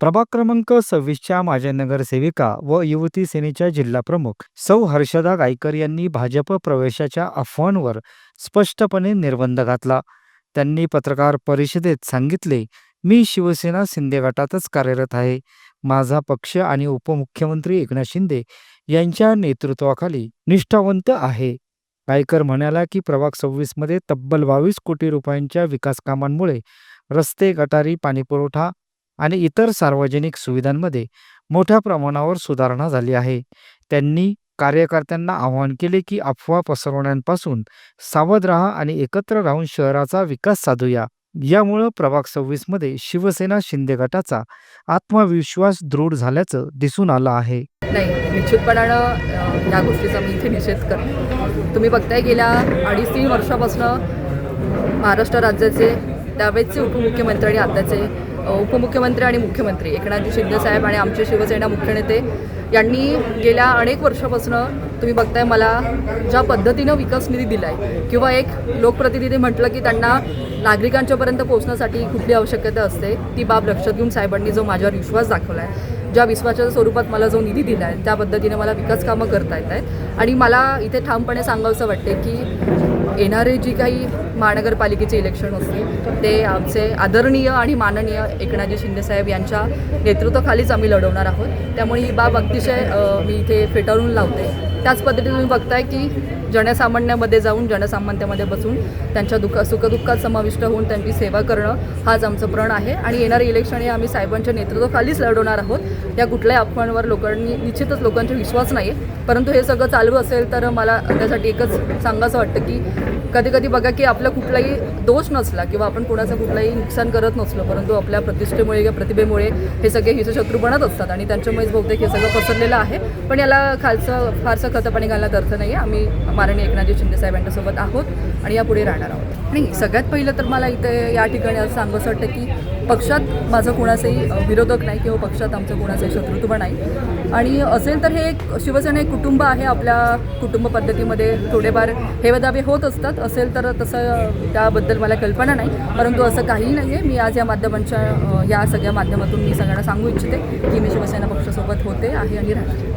प्रभाग क्रमांक सव्वीसच्या माझ्या नगरसेविका व युवती सेनेच्या जिल्हाप्रमुख सौ हर्षदा गायकर यांनी भाजप प्रवेशाच्या अफवांवर स्पष्टपणे निर्बंध घातला. त्यांनी पत्रकार परिषदेत सांगितले मी शिवसेना शिंदे गटातच कार्यरत आहे. माझा पक्ष आणि उपमुख्यमंत्री एकनाथ शिंदे यांच्या नेतृत्वाखाली निष्ठावंत आहे. गायकर म्हणाला की प्रभाग सव्वीसमध्ये तब्बल बावीस कोटी रुपयांच्या विकास कामांमुळे रस्ते गटारी पाणीपुरवठा आणि इतर सार्वजनिक सुविधांमध्ये मोठ्या प्रमाणावर सुधारणा झाली आहे. त्यांनी कार्यकर्त्यांना आवाहन केले की अफवा पसरवण्यांपासून सावध राहा आणि एकत्र राहून शहराचा विकास साधूया. यामुळं प्रभाग सव्वीसमध्ये शिवसेना शिंदे गटाचा आत्मविश्वास दृढ झाल्याचं दिसून आलं आहे. नाही निश्चितपणानं या गोष्टीचा मी इथे निषेध कर तुम्ही बघताय गेल्या अडीच तीन वर्षापासून महाराष्ट्र राज्याचे त्यावेळेसचे उपमुख्यमंत्री आणि आताचे उपमुख्यमंत्री आणि मुख्यमंत्री एकनाथजी शिंदेसाहेब आणि आमचे शिवसेना मुख्य नेते यांनी गेल्या अनेक वर्षापासून तुम्ही बघताय मला ज्या पद्धतीनं विकास निधी दिला आहे किंवा एक लोकप्रतिनिधी म्हटलं की त्यांना नागरिकांच्यापर्यंत पोहोचण्यासाठी कुठली आवश्यकता असते ती बाब लक्षात घेऊन साहेबांनी जो माझ्यावर विश्वास दाखवला आहे ज्या विश्वाच्या स्वरूपात मला जो निधी दिला आहे त्या पद्धतीने मला विकास कामं करता येत आहेत. आणि मला इथे ठामपणे सांगावंसं वाटते की येणारे जी काही महानगरपालिकेचे इलेक्शन होते ते आमचे आदरणीय आणि माननीय एकनाथजी शिंदेसाहेब यांच्या नेतृत्वाखालीच आम्ही लढवणार आहोत. त्यामुळे ही बाब अतिशय मी इथे फेटाळून लावते. त्याच पद्धतीने तुम्ही बघताय की जनसामान्यामध्ये जाऊन जनसामान्यामध्ये बसून त्यांच्या दुःख सुखदुःखात समाविष्ट होऊन त्यांची सेवा करणं हाच आमचं प्रण आहे. आणि येणारे इलेक्शन हे आम्ही साहेबांच्या नेतृत्वाखालीच लढवणार आहोत. या कुठल्याही अफवांवर लोकांनी निश्चितच लोकांचा विश्वास नाही आहे परंतु हे सगळं चालू असेल तर मला त्यासाठी एकच सांगायचं वाटतं की कधी कधी बघा की आपला कुठलाही दोष नसला किंवा आपण कुणाचं कुठलाही नुकसान करत नसलो परंतु आपल्या प्रतिष्ठेमुळे किंवा प्रतिभेमुळे हे सगळे हितशत्रू बनत असतात आणि त्यांच्यामुळेच बहुतेक हे सगळं पसरलेलं आहे. पण याला खालचं फारसं खतपाणी घालण्यात अर्थ नाही आहे आम्ही माननीय एकनाथजी शिंदेसाहेब यांच्यासोबत आहोत आणि यापुढे राहणार आहोत. आणि सगळ्यात पहिलं तर मला इथे या ठिकाणी असं सांगूसं वाटतं की पक्षात माझं कोणाचंही विरोधक नाही किंवा पक्षात आमचं कोणाचंही शत्रुत्व नाही. आणि असेल तर हे एक शिवसेना एक कुटुंब आहे आपल्या कुटुंब पद्धतीमध्ये. थोडेफार हेवेदावे होत असतात. असेल तर तसं त्याबद्दल मला कल्पना नाही. परंतु असं काहीही नाही आहे मी आज या माध्यमांच्या या सगळ्या माध्यमातून मी सगळ्यांना सांगू इच्छिते की मी शिवसेना पक्षासोबत होते आहे आणि राहणार.